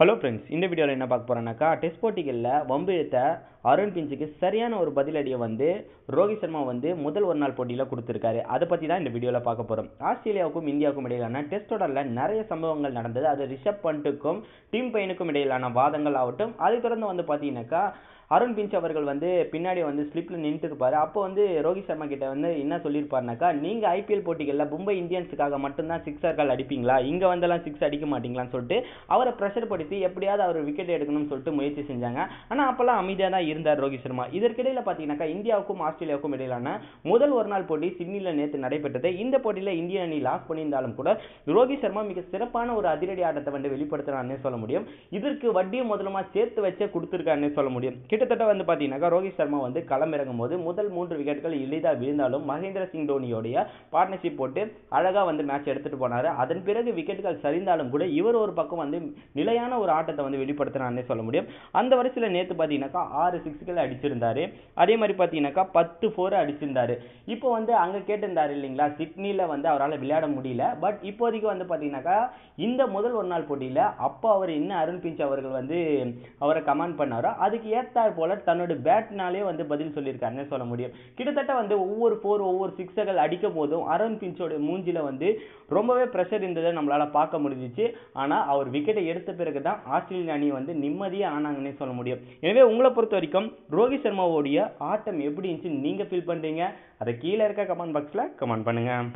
Hello friends இந்த வீடியோவில் என்ன பார்க்க போகிறோன்னாக்கா டெஸ்ட் போட்டிகளில் வம்பு இழுத்த அருண் பிஞ்சுக்கு சரியான ஒரு பதிலடியை வந்து ரோஹித் சர்மா வந்து முதல் ஒரு நாள் போட்டியில் கொடுத்துருக்காரு. அதை பற்றி தான் இந்த வீடியோவில் பார்க்க போகிறோம் ஆஸ்திரேலியாவுக்கும் இந்தியாவுக்கும் இடையிலான டெஸ்ட் தொடரில் நிறைய சம்பவங்கள் நடந்தது. அது ரிஷப் பண்ட்டுக்கும் டீம் பையனுக்கும் இடையிலான வாதங்கள் ஆகட்டும். அதை தொடர்ந்து வந்து பார்த்தீங்கன்னாக்கா அருண் பிஞ்ச் அவர்கள் வந்து பின்னாடி வந்து ஸ்லிப்பில் நின்றுட்டு இருப்பார் அப்போ வந்து ரோஹித் சர்மா கிட்ட வந்து என்ன சொல்லியிருப்பாருனாக்கா நீங்கள் ஐபிஎல் போட்டிகளில் மும்பை இந்தியன்ஸுக்காக மட்டும்தான் சிக்ஸர்கள் அடிப்பீங்களா? இங்கே வந்தெல்லாம் சிக்ஸ் அடிக்க மாட்டீங்களான்னு சொல்லிட்டு அவரை ப்ரெஷர் படுத்தி எப்படியாவது அவர் விக்கெட் எடுக்கணும்னு சொல்லிட்டு முயற்சி செஞ்சாங்க. ஆனால் அப்போல்லாம் அமைதியாக தான் இருந்தார் ரோஹித் சர்மா. இதற்கிடையில் பார்த்தீங்கன்னாக்கா இந்தியாவுக்கும் ஆஸ்திரேலியாவுக்கும் இடையிலான முதல் ஒரு நாள் போட்டி சிட்னியில் நேற்று நடைபெற்றது. இந்த போட்டியில் இந்திய அணி லாஸ் பண்ணியிருந்தாலும் கூட ரோஹித் சர்மா மிக சிறப்பான ஒரு அதிரடி ஆட்டத்தை வந்து வெளிப்படுத்துறாருன்னு சொல்ல முடியும். இதற்கு வட்டியும் முதலமாக சேர்த்து வச்சே கொடுத்துருக்காருன்னு சொல்ல முடியும். கிட்டத்தட்ட வந்து பார்த்தீங்கன்னாக்கா ரோஹித் சர்மா வந்து களமிறங்கும் போது முதல் மூன்று விக்கெட்டுகள் எளிதாக விழுந்தாலும் மகேந்திர சிங் தோனியோடைய பார்ட்னர்ஷிப் போட்டு அழகாக வந்து மேட்ச் எடுத்துகிட்டு போனார். அதன் பிறகு விக்கெட்டுகள் சரிந்தாலும் கூட இவர் ஒரு பக்கம் வந்து நிலையான ஒரு ஆட்டத்தை வந்து வெளிப்படுத்தினார்னே சொல்ல முடியும். அந்த வரிசையில் நேற்று பார்த்தீங்கன்னாக்கா ஆறு சிக்ஸ்கள் அடிச்சிருந்தாரு. அதே மாதிரி பார்த்தீங்கன்னாக்கா பத்து ஃபோர் அடிச்சிருந்தாரு. இப்போ வந்து அங்கே கேட்டிருந்தாரு இல்லைங்களா? சிட்னியில் வந்து அவரால் விளையாட முடியல. பட் இப்போதைக்கு வந்து பார்த்தீங்கன்னாக்கா இந்த முதல் ஒரு நாள் போட்டியில் அப்போ அவர் என்ன அருண் பிஞ்ச் அவர்கள் வந்து அவரை கமெண்ட் பண்ணாரோ அதுக்கு ஏற்றாற் போல தன்னோட பேட்னாலே வந்து பதில் சொல்லியிருக்காருன்னு சொல்ல முடியும். கிட்டத்தட்ட வந்து ஒவ்வொரு ஃபோர் ஒவ்வொரு சிக்ஸர்கள் அடிக்கும் போதும் அருண் பிஞ்சோட மூஞ்சில வந்து ரொம்பவே ப்ரெஷர் இருந்ததை நம்மளால பார்க்க முடிஞ்சிச்சு. ஆனால் அவர் விக்கெட்டை எடுத்த பிறகு தான் ஆஸ்திரேலிய அணி வந்து நிம்மதியாக ஆனாங்கன்னே சொல்ல முடியும். எனவே உங்களை பொறுத்த வரைக்கும் ரோஹித் சர்மாவோடைய ஆட்டம் எப்படி இருந்துச்சு? நீங்கள் ஃபீல் பண்ணுறீங்க அதை கீழே இருக்க கமெண்ட் பாக்ஸில் கமெண்ட் பண்ணுங்கள்